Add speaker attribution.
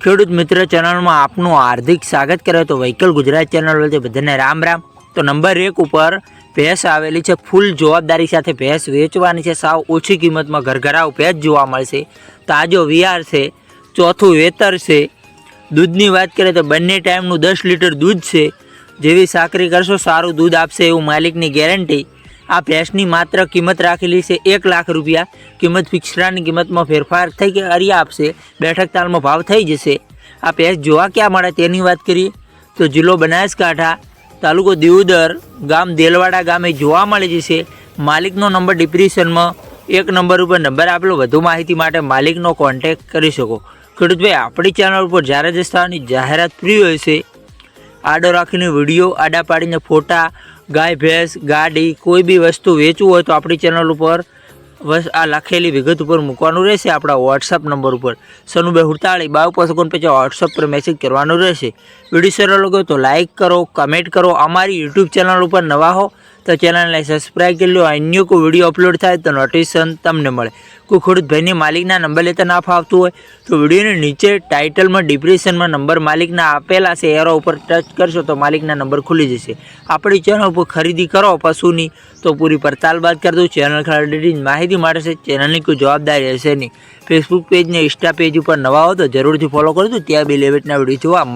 Speaker 1: ખેડૂત મિત્ર ચેનલમાં આપનું હાર્દિક સ્વાગત કરે તો વહીકલ ગુજરાત ચેનલ વચ્ચે બધાને રામ રામ. તો નંબર એક ઉપર ભેંસ આવેલી છે. ફૂલ જવાબદારી સાથે ભેંસ વેચવાની છે. સાવ ઓછી કિંમતમાં ઘરઘરાવ ભેંસ જોવા મળશે. તાજો વિયાર છે. ચોથું વેતર છે. દૂધની વાત કરીએ તો બંને ટાઈમનું દસ લીટર દૂધ છે. જેવી સાકરી કરશો સારું દૂધ આપશે એવું માલિકની ગેરંટી. આ ભેંસની માત્ર કિંમત રાખેલી છે એક લાખ રૂપિયા. કિંમત ફિક્સરાની કિંમતમાં ફેરફાર થઈ કે અરિયા આપશે? બેઠક તાલમાં ભાવ થઈ જશે. આ ભેંસ જોવા ક્યાં મળે તેની વાત કરીએ? તો જિલ્લો બનાસકાંઠા, તાલુકો દિયોદર ગામ દેલવાડા ગામે જોવા મળી જશે. માલિકનો નંબર ડિપ્રેશનમાં. એક નંબર ઉપર નંબર આપેલો. વધુ માહિતી માટે માલિકનો કોન્ટેક કરી શકો. ખેડૂતભાઈ, આપણી ચેનલ ઉપર જ્યારે જ સ્થાનની જાહેરાત ફ્રી હોય છે. આડો રાખીને વીડિયો, આડા પાડીને ફોટા ગાય, ભેંસ, ગાડી, કોઈ બી વસ્તુ વેચવું હોય તો આપણી ચેનલ ઉપર આ લખેલી વિગત ઉપર મૂકવાનું રહેશે, આપણા વોટ્સઅપ નંબર ઉપર. સનુભાઈ હુડતાળી બાવ પસકોન પછી વોટ્સઅપ પર મેસેજ કરવાનું રહેશે. વીડિયો સરળ લાગ્યો તો લાઇક કરો કમેન્ટ કરો. અમારી યુટ્યુબ ચેનલ ઉપર નવા હો. તો ચેનલને સબસ્ક્રાઈબ કરી લો. અન્ય કોઈ વીડિયો અપલોડ થાય તો નોટિફિકેશન તમને મળે. કોઈ ખેડૂત ભાઈની માલિકના નંબર લેતા ના ફાવતું હોય તો વિડીયોની નીચે ટાઇટલમાં ડિપ્રેશનમાં નંબર માલિકના આપેલા છે એરો ઉપર ટચ કરશો તો માલિકના નંબર ખુલી જશે. આપણી ચેનલ ઉપર ખરીદી કરો પશુની તો પૂરી પડતાલ બાદ કરી દઉં. ચેનલ ખરીદી માહિતી માટે છે ચેનલની કોઈ જવાબદારી હશે નહીં. ફેસબુક પેજ ને ઇન્સ્ટા પેજ ઉપર નવા હો તો જરૂરથી ફોલો કરજો. ત્યાં બે લેવેટના વીડિયો જોવા